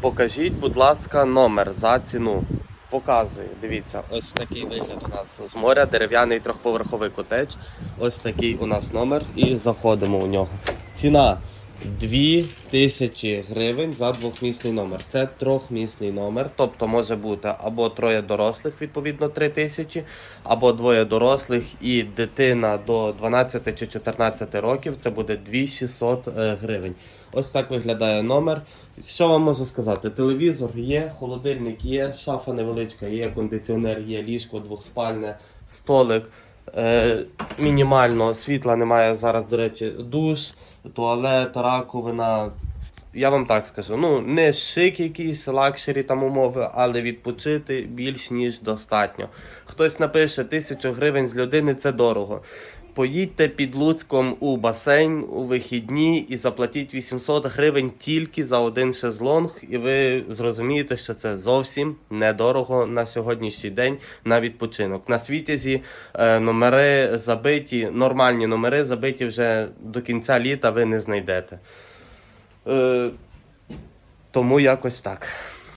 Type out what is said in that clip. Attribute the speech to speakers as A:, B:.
A: Покажіть, будь ласка, номер за ціну. Показую, дивіться, ось такий вигляд у нас з моря, дерев'яний трьохповерховий котедж. Ось такий у нас номер і заходимо у нього. Ціна 2000 гривень за двохмісний номер. Це трьохмісний номер, тобто може бути або троє дорослих, відповідно 3000, або двоє дорослих і дитина до 12 чи 14 років. Це буде 2600 е, гривень. Ось так виглядає номер. Що вам можу сказати? Телевізор є, холодильник є, шафа невеличка, є кондиціонер, є ліжко двохспальне, столик. Е, мінімально світла немає зараз, до речі, душ, туалет, раковина. Я вам так скажу, ну не шик якийсь лакшері там умови, але відпочити більш ніж достатньо. Хтось напише тисячу гривень з людини це дорого. Поїдьте під Луцьком у басейн у вихідні і заплатіть 800 гривень тільки за один шезлонг, і ви зрозумієте, що це зовсім недорого на сьогоднішній день на відпочинок. На світязі е, номери забиті, нормальні номери забиті вже до кінця літа ви не знайдете. Е, тому якось так.